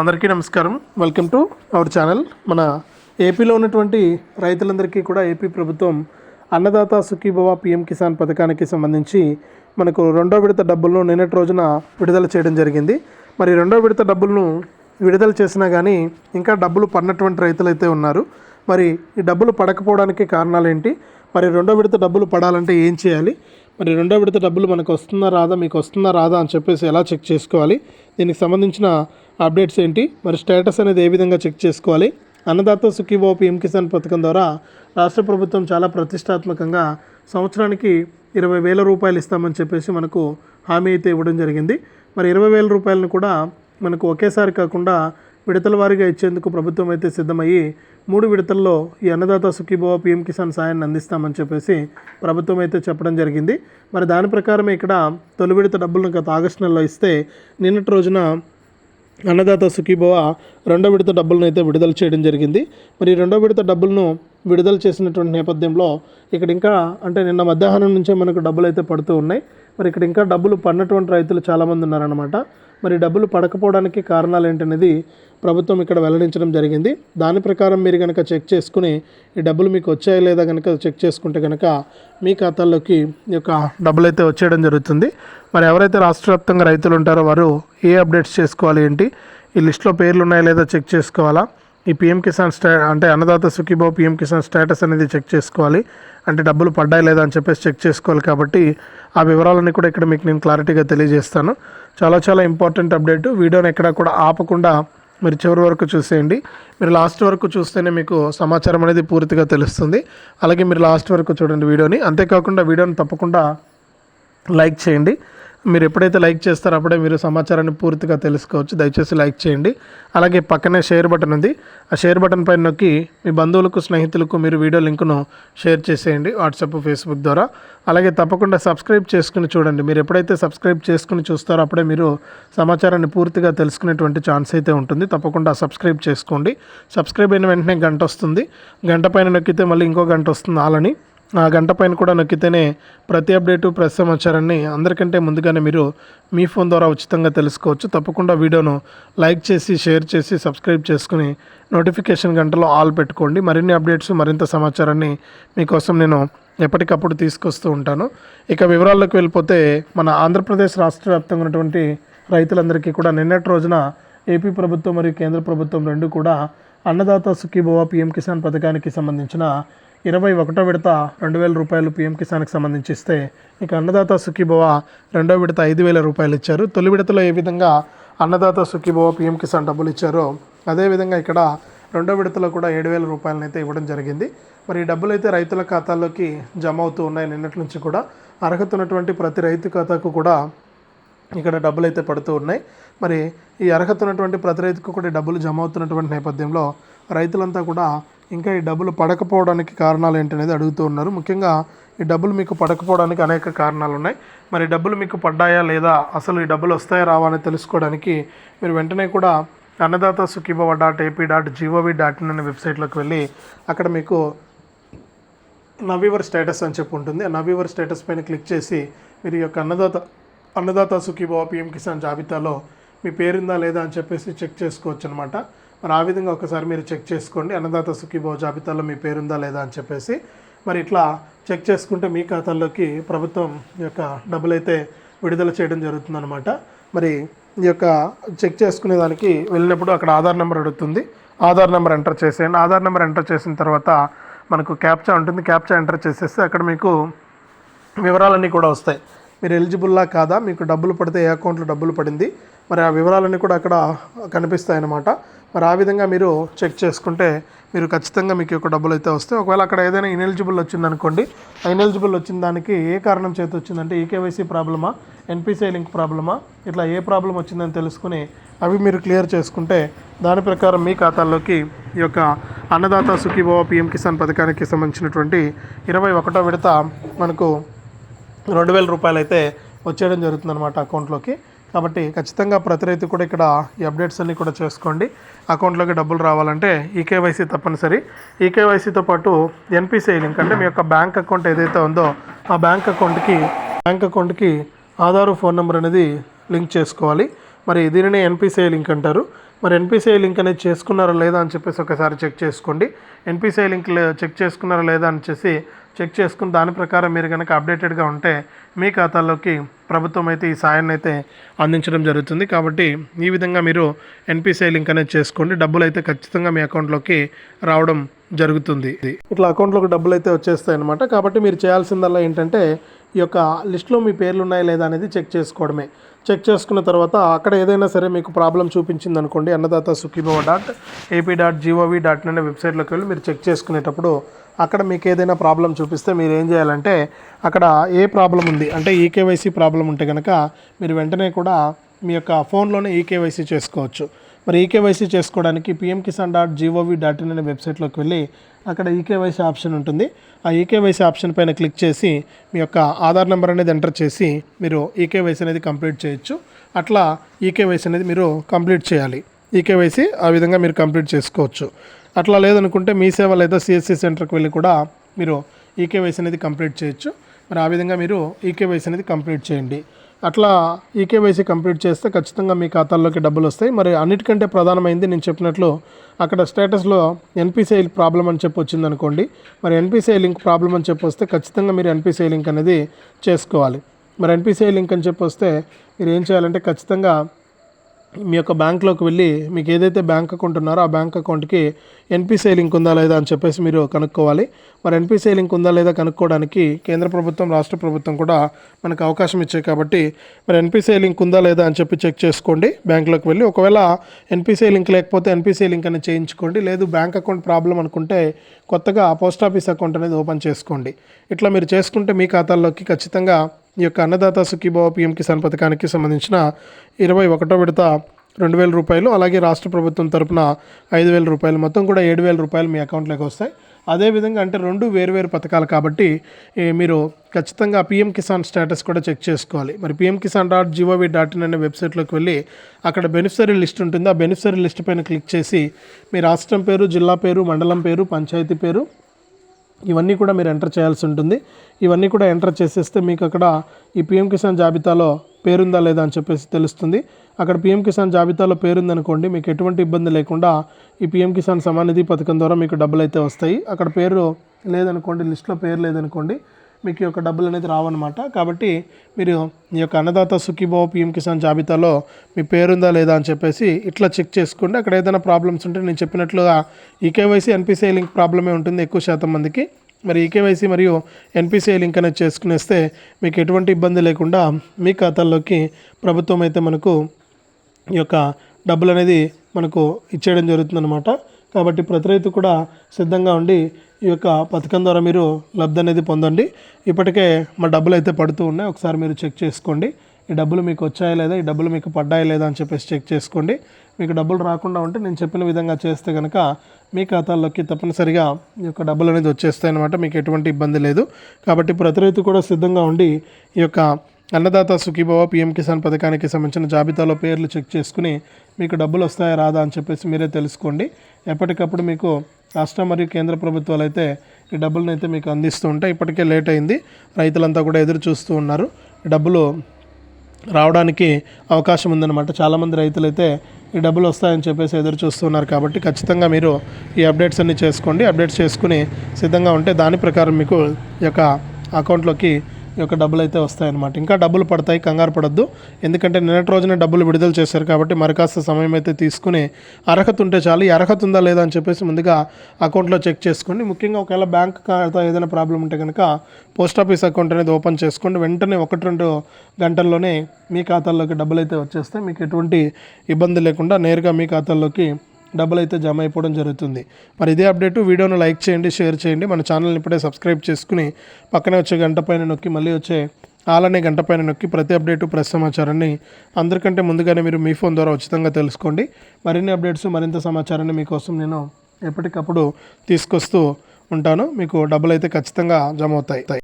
అందరికీ నమస్కారం. Welcome to our channel మన ఏపీలో ఉన్నటువంటి రైతులందరికీ కూడా ఏపీ ప్రభుత్వం అన్నదాత సుఖీభవ పిఎం కిసాన్ పథకానికి సంబంధించి మనకు రెండో విడత డబ్బులను నిన్నటి రోజున విడుదల చేయడం జరిగింది. మరి రెండో విడత డబ్బులను విడుదల చేసినా కానీ ఇంకా డబ్బులు పడినటువంటి రైతులు అయితే ఉన్నారు. మరి ఈ డబ్బులు పడకపోవడానికి కారణాలు ఏంటి మరి రెండో విడత డబ్బులు పడాలంటే ఏం చేయాలి? మరి రెండో విడత డబ్బులు మనకు వస్తుందా రాదా? మీకు వస్తుందా రాదా అని చెప్పేసి ఎలా చెక్ చేసుకోవాలి? దీనికి సంబంధించిన అప్డేట్స్ ఏంటి? మరి స్టేటస్ అనేది ఏ విధంగా చెక్ చేసుకోవాలి? అన్నదాత సుఖీబాబు పిఎం కిసాన్ పథకం ద్వారా రాష్ట్ర ప్రభుత్వం చాలా ప్రతిష్టాత్మకంగా సంవత్సరానికి ఇరవై వేల రూపాయలు ఇస్తామని చెప్పేసి మనకు హామీ అయితే ఇవ్వడం జరిగింది. మరి ఇరవై వేల రూపాయలను కూడా మనకు ఒకేసారి కాకుండా విడతల వారీగా ఇచ్చేందుకు ప్రభుత్వం అయితే సిద్ధమయ్యి మూడు విడతల్లో ఈ అన్నదాత సుఖీభవ పీఎం కిసాన్ సాయాన్ని అందిస్తామని చెప్పేసి ప్రభుత్వం అయితే చెప్పడం జరిగింది. మరి దాని ప్రకారమే ఇక్కడ తొలి విడత డబ్బులను గత ఆగస్టు నెలలో ఇస్తే నిన్నటి రోజున అన్నదాత సుఖీభవ రెండో విడత డబ్బులను అయితే విడుదల చేయడం జరిగింది. మరి రెండో విడత డబ్బులను విడుదల చేసినటువంటి నేపథ్యంలో ఇక్కడ ఇంకా అంటే నిన్న మధ్యాహ్నం నుంచే మనకు డబ్బులు అయితే పడుతూ ఉన్నాయి. మరి ఇక్కడ ఇంకా డబ్బులు పడినటువంటి రైతులు చాలామంది ఉన్నారనమాట మరి డబ్బులు పడకపోవడానికి కారణాలు ఏంటనేది ప్రభుత్వం ఇక్కడ వెల్లడించడం జరిగింది. దాని ప్రకారం మీరు కనుక చెక్ చేసుకుని ఈ డబ్బులు మీకు వచ్చాయా లేదా కనుక చెక్ చేసుకుంటే కనుక మీ ఖాతాల్లోకి ఈ యొక్క డబ్బులు అయితే వచ్చేయడం జరుగుతుంది. మరి ఎవరైతే రాష్ట్ర వ్యాప్తంగా రైతులు ఉంటారో వారు ఏ అప్డేట్స్ చేసుకోవాలి ఏంటి? ఈ లిస్ట్లో పేర్లు ఉన్నాయా లేదా చెక్ చేసుకోవాలా? ఈ పిఎం కిసాన్ స్టా అంటే అన్నదాత సుఖీబాబు పిఎం కిసాన్ స్టేటస్ అనేది చెక్ చేసుకోవాలి. అంటే డబ్బులు పడ్డాయి లేదా అని చెప్పేసి చెక్ చేసుకోవాలి కాబట్టి ఆ వివరాలన్నీ కూడా ఇక్కడ మీకు నేను క్లారిటీగా తెలియజేస్తాను. చాలా చాలా ఇంపార్టెంట్ అప్డేట్. వీడియోని ఎక్కడ కూడా ఆపకుండా మీరు చివరి వరకు చూసేయండి. మీరు లాస్ట్ వరకు చూస్తేనే మీకు సమాచారం అనేది పూర్తిగా తెలుస్తుంది. అలాగే మీరు లాస్ట్ వరకు చూడండి వీడియోని. అంతేకాకుండా వీడియోని తప్పకుండా లైక్ చేయండి. మీరు ఎప్పుడైతే లైక్ చేస్తారో అప్పుడే మీరు సమాచారాన్ని పూర్తిగా తెలుసుకోవచ్చు. దయచేసి లైక్ చేయండి. అలాగే పక్కనే షేర్ బటన్ ఉంది. ఆ షేర్ బటన్ పైన నొక్కి మీ బంధువులకు స్నేహితులకు మీరు వీడియో లింకును షేర్ చేసేయండి వాట్సాప్ ఫేస్బుక్ ద్వారా. అలాగే తప్పకుండా సబ్స్క్రైబ్ చేసుకుని చూడండి. మీరు ఎప్పుడైతే సబ్స్క్రైబ్ చేసుకుని చూస్తారో అప్పుడే మీరు సమాచారాన్ని పూర్తిగా తెలుసుకునేటువంటి ఛాన్స్ అయితే ఉంటుంది. తప్పకుండా సబ్స్క్రైబ్ చేసుకోండి. సబ్స్క్రైబ్ అయిన వెంటనే గంట వస్తుంది. గంట పైన నొక్కితే మళ్ళీ ఇంకో గంట వస్తుంది. ఆలని ఆ గంట పైన కూడా నొక్కితేనే ప్రతి అప్డేటు ప్రతి సమాచారాన్ని అందరికంటే ముందుగానే మీరు మీ ఫోన్ ద్వారా ఉచితంగా తెలుసుకోవచ్చు. తప్పకుండా వీడియోను లైక్ చేసి షేర్ చేసి సబ్స్క్రైబ్ చేసుకుని నోటిఫికేషన్ గంటలో ఆల్ పెట్టుకోండి. మరిన్ని అప్డేట్స్ మరింత సమాచారాన్ని మీకోసం నేను ఎప్పటికప్పుడు తీసుకొస్తూ ఉంటాను. ఇక వివరాల్లోకి వెళ్ళిపోతే మన ఆంధ్రప్రదేశ్ రాష్ట్ర వ్యాప్తంగా ఉన్నటువంటి రైతులందరికీ కూడా నిన్నటి రోజున ఏపీ ప్రభుత్వం మరియు కేంద్ర ప్రభుత్వం రెండు కూడా అన్నదాత సుఖీభవ పిఎం కిసాన్ పథకానికి సంబంధించిన ఇరవై ఒకటో విడత రెండు వేల రూపాయలు పిఎం కిసాన్కి సంబంధించి ఇస్తే ఇక అన్నదాత సుఖీభవ రెండో విడత ఐదు వేల రూపాయలు ఇచ్చారు. తొలి విడతలో ఏ విధంగా అన్నదాత సుఖీభవ పిఎం కిసాన్ డబ్బులు ఇచ్చారో అదేవిధంగా ఇక్కడ రెండో విడతలో కూడా ఏడు వేల రూపాయలను అయితే ఇవ్వడం జరిగింది. మరి ఈ డబ్బులు అయితే రైతుల ఖాతాల్లోకి జమ అవుతూ ఉన్నాయి. నిన్నటి నుంచి కూడా అర్హత ఉన్నటువంటి ప్రతి రైతు ఖాతాకు కూడా ఇక్కడ డబ్బులు అయితే పడుతూ ఉన్నాయి. మరి ఈ అర్హత ఉన్నటువంటి ప్రతి రైతుకు కూడా డబ్బులు జమ అవుతున్నటువంటి నేపథ్యంలో రైతులంతా కూడా ఇంకా ఈ డబ్బులు పడకపోవడానికి కారణాలు ఏంటనేది అడుగుతూ ఉన్నారు. ముఖ్యంగా ఈ డబ్బులు మీకు పడకపోవడానికి అనేక కారణాలు ఉన్నాయి. మరి డబ్బులు మీకు పడ్డాయా లేదా? అసలు ఈ డబ్బులు వస్తాయా రావా అని తెలుసుకోవడానికి మీరు వెంటనే కూడా Annadata Sukhibhava dot AP dot GOV dot in అనే వెబ్సైట్లోకి వెళ్ళి అక్కడ మీకు నవీవర్ స్టేటస్ అని చెప్పి ఉంటుంది. ఆ నవీవర్ స్టేటస్ పైన క్లిక్ చేసి మీరు ఈ యొక్క అన్నదాత అన్నదాత సుఖీభవ పిఎం కిసాన్ జాబితాలో మీ పేరుందా లేదా అని చెప్పేసి చెక్ చేసుకోవచ్చు అనమాట మరి ఆ విధంగా ఒకసారి మీరు చెక్ చేసుకోండి. అన్నదాత సుఖీభావ జాబితాలో మీ పేరుందా లేదా అని చెప్పేసి. మరి ఇట్లా చెక్ చేసుకుంటే మీ ఖాతాల్లోకి ప్రభుత్వం యొక్క డబ్బులైతే విడుదల చేయడం జరుగుతుందన్నమాట. మరి ఈ యొక్క చెక్ చేసుకునే దానికి వెళ్ళినప్పుడు అక్కడ ఆధార్ నెంబర్ అడుగుతుంది. ఆధార్ నెంబర్ ఎంటర్ చేసేయండి. ఆధార్ నెంబర్ ఎంటర్ చేసిన తర్వాత మనకు క్యాప్చా ఉంటుంది. క్యాప్చా ఎంటర్ చేసేస్తే అక్కడ మీకు వివరాలన్నీ కూడా వస్తాయి. మీరు ఎలిజిబుల్లా కాదా? మీకు డబ్బులు పడితే ఏ అకౌంట్లో డబ్బులు పడింది? మరి ఆ వివరాలన్నీ కూడా అక్కడ కనిపిస్తాయన్నమాట. మరి ఆ విధంగా మీరు చెక్ చేసుకుంటే మీరు ఖచ్చితంగా మీకు యొక్క డబ్బులు అయితే వస్తాయి. ఒకవేళ అక్కడ ఏదైనా ఇనెలిజిబుల్ వచ్చిందనుకోండి ఆ ఇనెలిజిబుల్ వచ్చిన దానికి ఏ కారణం చేతి వచ్చిందంటే ఈకేవైసీ ప్రాబ్లమా ఎన్పిసిఐ లింక్ ప్రాబ్లమా ఇట్లా ఏ ప్రాబ్లం వచ్చిందని తెలుసుకుని అవి మీరు క్లియర్ చేసుకుంటే దాని ప్రకారం మీ ఖాతాల్లోకి ఈ యొక్క అన్నదాత సుఖీభవ పిఎం కిసాన్ పథకానికి సంబంధించినటువంటి ఇరవై ఒకటో విడత మనకు రెండు వేల రూపాయలు అయితే వచ్చేయడం జరుగుతుంది అనమాట అకౌంట్లోకి. కాబట్టి ఖచ్చితంగా ప్రతి రైతు కూడా ఇక్కడ ఈ అప్డేట్స్ అన్నీ కూడా చేసుకోండి. అకౌంట్లోకి డబ్బులు రావాలంటే ఈకేవైసీ తప్పనిసరి. ఈకేవైసీతో పాటు ఎన్పిసిఐ లింక్ అంటే మీ యొక్క బ్యాంక్ అకౌంట్ ఏదైతే ఉందో ఆ బ్యాంక్ అకౌంట్కి బ్యాంక్ అకౌంట్కి ఆధారు ఫోన్ నెంబర్ అనేది లింక్ చేసుకోవాలి. మరి దీనినే ఎన్పిసిఐ లింక్ అంటారు. మరి ఎన్పిసిఐ లింక్ అనేది చేసుకున్నారా లేదా అని చెప్పేసి ఒకసారి చెక్ చేసుకోండి. ఎన్పిసిఐ లింక్ చెక్ చేసుకున్నారా లేదా అని చెప్పేసి చెక్ చేసుకుని దాని ప్రకారం మీరు కనుక అప్డేటెడ్గా ఉంటే మీ ఖాతాలోకి ప్రభుత్వం అయితే ఈ సాయాన్ని అయితే అందించడం జరుగుతుంది. కాబట్టి ఈ విధంగా మీరు ఎన్పిసిఐ లింక్ అనేది చేసుకోండి. డబ్బులు అయితే ఖచ్చితంగా మీ అకౌంట్లోకి రావడం జరుగుతుంది. ఇట్లా అకౌంట్లోకి డబ్బులు అయితే వచ్చేస్తాయి అనమాట కాబట్టి మీరు చేయాల్సిందల్లా ఏంటంటే ఈ యొక్క లిస్ట్లో మీ పేర్లు ఉన్నాయా లేదా అనేది చెక్ చేసుకోవడమే. చెక్ చేసుకున్న తర్వాత అక్కడ ఏదైనా సరే మీకు ప్రాబ్లం చూపించింది అనుకోండి Annadata Sukhibhava dot AP dot GOV dot అనే వెబ్సైట్లోకి వెళ్ళి మీరు చెక్ చేసుకునేటప్పుడు అక్కడ మీకు ఏదైనా ప్రాబ్లం చూపిస్తే మీరు ఏం చేయాలంటే అక్కడ ఏ ప్రాబ్లం ఉంది అంటే ఈకేవైసీ ప్రాబ్లం ఉంటే కనుక మీరు వెంటనే కూడా మీ యొక్క ఫోన్లోనే ఈకేవైసీ చేసుకోవచ్చు. మరి ఈకేవైసీ చేసుకోవడానికి PM Kisan dot GOV dot in అనే వెబ్సైట్లోకి వెళ్ళి అక్కడ ఈకేవైసీ ఆప్షన్ ఉంటుంది. ఆ ఈకేవైసీ ఆప్షన్ పైన క్లిక్ చేసి మీ యొక్క ఆధార్ నెంబర్ అనేది ఎంటర్ చేసి మీరు ఈకేవైసీ అనేది కంప్లీట్ చేయొచ్చు. అట్లా ఈకేవైసీ అనేది మీరు కంప్లీట్ చేయాలి. ఈకేవైసీ ఆ విధంగా మీరు కంప్లీట్ చేసుకోవచ్చు. అట్లా లేదనుకుంటే మీ సేవ లేదా సిఎస్సి సెంటర్కి వెళ్ళి కూడా మీరు ఈకేవైసీ అనేది కంప్లీట్ చేయొచ్చు. మరి ఆ విధంగా మీరు ఈకేవైసీ అనేది కంప్లీట్ చేయండి. అట్లా ఈకేవైసీ కంప్లీట్ చేస్తే ఖచ్చితంగా మీ ఖాతాల్లోకి డబ్బులు వస్తాయి. మరి అన్నిటికంటే ప్రధానమైంది నేను చెప్పినట్లు అక్కడ స్టేటస్లో ఎన్పిసిఐ ప్రాబ్లం అని చెప్పి వచ్చింది అనుకోండి. మరి ఎన్పిసిఐ లింక్ ప్రాబ్లం అని చెప్పి వస్తే ఖచ్చితంగా మీరు ఎన్పిసిఐ లింక్ అనేది చేసుకోవాలి. మరి ఎన్పిసిఐ లింక్ అని చెప్పి వస్తే మీరు ఏం చేయాలంటే ఖచ్చితంగా మీ యొక్క బ్యాంక్లోకి వెళ్ళి మీకు ఏదైతే బ్యాంక్ అకౌంట్ ఉన్నారో ఆ బ్యాంక్ అకౌంట్కి ఎన్పిసిఐ లింక్ ఉందా లేదా అని చెప్పేసి మీరు కనుక్కోవాలి. మరి ఎన్పిసిఐ లింక్ ఉందా లేదా కనుక్కోవడానికి కేంద్ర ప్రభుత్వం రాష్ట్ర ప్రభుత్వం కూడా మనకు అవకాశం ఇచ్చాయి కాబట్టి మరి ఎన్పిసిఐ లింక్ ఉందా లేదా అని చెప్పి చెక్ చేసుకోండి. బ్యాంక్లోకి వెళ్ళి ఒకవేళ ఎన్పిసిఐ లింక్ లేకపోతే ఎన్పిసిఐ లింక్ అనేది చేయించుకోండి. లేదు బ్యాంక్ అకౌంట్ ప్రాబ్లం అనుకుంటే కొత్తగా పోస్ట్ ఆఫీస్ అకౌంట్ అనేది ఓపెన్ చేసుకోండి. ఇట్లా మీరు చేసుకుంటే మీ ఖాతాల్లోకి ఖచ్చితంగా ఈ యొక్క అన్నదాత సుఖీభావ పిఎం కిసాన్ పథకానికి సంబంధించిన ఇరవై ఒకటో విడత రెండు వేల రూపాయలు అలాగే రాష్ట్ర ప్రభుత్వం తరపున ఐదు వేల రూపాయలు మొత్తం కూడా ఏడు వేల రూపాయలు మీ అకౌంట్లోకి వస్తాయి. అదేవిధంగా అంటే రెండు వేరువేరు పథకాలు కాబట్టి మీరు ఖచ్చితంగా పిఎం కిసాన్ స్టేటస్ కూడా చెక్ చేసుకోవాలి. మరి PM Kisan dot GOV dot in అనే వెబ్సైట్లోకి వెళ్ళి అక్కడ బెనిఫిషరీ లిస్ట్ ఉంటుంది. ఆ బెనిఫిషరీ లిస్ట్ పైన క్లిక్ చేసి మీ రాష్ట్రం పేరు జిల్లా పేరు మండలం పేరు పంచాయతీ పేరు ఇవన్నీ కూడా మీరు ఎంటర్ చేయాల్సి ఉంటుంది. ఇవన్నీ కూడా ఎంటర్ చేసేస్తే మీకు అక్కడ ఈ పిఎం కిసాన్ జాబితాలో పేరుందా లేదా అని చెప్పేసి తెలుస్తుంది. అక్కడ పిఎం కిసాన్ జాబితాలో పేరుందనుకోండి మీకు ఎటువంటి ఇబ్బంది లేకుండా ఈ పిఎం కిసాన్ సమానిధి పథకం ద్వారా మీకు డబ్బులు అయితే వస్తాయి. అక్కడ పేరు లేదనుకోండి లిస్ట్లో పేరు లేదనుకోండి మీకు ఈ యొక్క డబ్బులు అనేది రావన్నమాట. కాబట్టి మీరు మీ యొక్క అన్నదాత సుఖీభావ పిఎం కిసాన్ జాబితాలో మీ పేరుందా లేదా అని చెప్పేసి ఇట్లా చెక్ చేసుకోండి. అక్కడ ఏదైనా ప్రాబ్లమ్స్ ఉంటే నేను చెప్పినట్లుగా ఈకేవైసీ ఎన్పిసిఐ లింక్ ప్రాబ్లమే ఉంటుంది ఎక్కువ శాతం మందికి. మరి ఈకేవైసీ మరియు ఎన్పిసిఐ లింక్ అనేది చేసుకునేస్తే మీకు ఎటువంటి ఇబ్బంది లేకుండా మీ ఖాతాల్లోకి ప్రభుత్వం అయితే మనకు ఈ యొక్క డబ్బులు అనేది మనకు ఇచ్చేయడం జరుగుతుందన్నమాట. కాబట్టి ప్రతి రైతు కూడా సిద్ధంగా ఉండి ఈ యొక్క పథకం ద్వారా మీరు లబ్ధి అనేది పొందండి. ఇప్పటికే మా డబ్బులు అయితే పడుతూ ఉన్నాయి. ఒకసారి మీరు చెక్ చేసుకోండి. ఈ డబ్బులు మీకు వచ్చాయా లేదా? ఈ డబ్బులు మీకు పడ్డాయా లేదా అని చెప్పేసి చెక్ చేసుకోండి. మీకు డబ్బులు రాకుండా ఉంటే నేను చెప్పిన విధంగా చేస్తే కనుక మీ ఖాతాల్లోకి తప్పనిసరిగా ఈ యొక్క డబ్బులు అనేది వచ్చేస్తాయనమాట మీకు ఎటువంటి ఇబ్బంది లేదు. కాబట్టి ప్రతి రైతు కూడా సిద్ధంగా ఉండి ఈ యొక్క అన్నదాత సుఖీభవ పిఎం కిసాన్ పథకానికి సంబంధించిన జాబితాలో పేర్లు చెక్ చేసుకుని మీకు డబ్బులు వస్తాయా రాదా అని చెప్పేసి మీరే తెలుసుకోండి. ఎప్పటికప్పుడు మీకు రాష్ట్ర మరియు కేంద్ర ప్రభుత్వాలు అయితే ఈ డబ్బులను అయితే మీకు అందిస్తూ ఉంటాయి. ఇప్పటికే లేట్ అయింది. రైతులంతా కూడా ఎదురు చూస్తూ ఉన్నారు. డబ్బులు రావడానికి అవకాశం ఉందన్నమాట. చాలామంది రైతులు అయితే ఈ డబ్బులు వస్తాయని చెప్పేసి ఎదురు చూస్తున్నారు కాబట్టి ఖచ్చితంగా మీరు ఈ అప్డేట్స్ అన్ని చేసుకోండి. అప్డేట్స్ చేసుకుని సిద్ధంగా ఉంటే దాని ప్రకారం మీకు ఈ యొక్క అకౌంట్లోకి యొక్క డబ్బులు అయితే వస్తాయన్నమాట. ఇంకా డబ్బులు పడతాయి కంగారు పడద్దు. ఎందుకంటే నిన్నటి రోజున డబ్బులు విడుదల చేశారు కాబట్టి మరి కాస్త సమయం అయితే తీసుకుని అర్హత ఉంటే చాలు. ఈ అర్హత ఉందా లేదా అని చెప్పేసి ముందుగా అకౌంట్లో చెక్ చేసుకోండి. ముఖ్యంగా ఒకవేళ బ్యాంక్ ఖాతా ఏదైనా ప్రాబ్లం ఉంటే కనుక పోస్ట్ ఆఫీస్ అకౌంట్ అనేది ఓపెన్ చేసుకోండి. వెంటనే ఒకటి రెండు గంటల్లోనే మీ ఖాతాల్లోకి డబ్బులు అయితే వచ్చేస్తాయి. మీకు ఎటువంటి ఇబ్బంది లేకుండా నేరుగా మీ ఖాతాల్లోకి డబ్బులు అయితే జమ అయిపోవడం జరుగుతుంది. మరి ఇదే అప్డేట్ వీడియోను లైక్ చేయండి షేర్ చేయండి. మన ఛానల్ని ఇప్పుడే సబ్స్క్రైబ్ చేసుకుని పక్కనే వచ్చే గంట పైన నొక్కి మళ్ళీ వచ్చే అలానే గంట పైన నొక్కి ప్రతి అప్డేటు ప్రెస్ సమాచారాన్ని అందరికంటే ముందుగానే మీరు మీ ఫోన్ ద్వారా ఉచితంగా తెలుసుకోండి. మరిన్ని అప్డేట్స్ మరింత సమాచారాన్ని మీకోసం నేను ఎప్పటికప్పుడు తీసుకొస్తూ ఉంటాను. మీకు డబ్బులు అయితే ఖచ్చితంగా జమ అవుతాయి.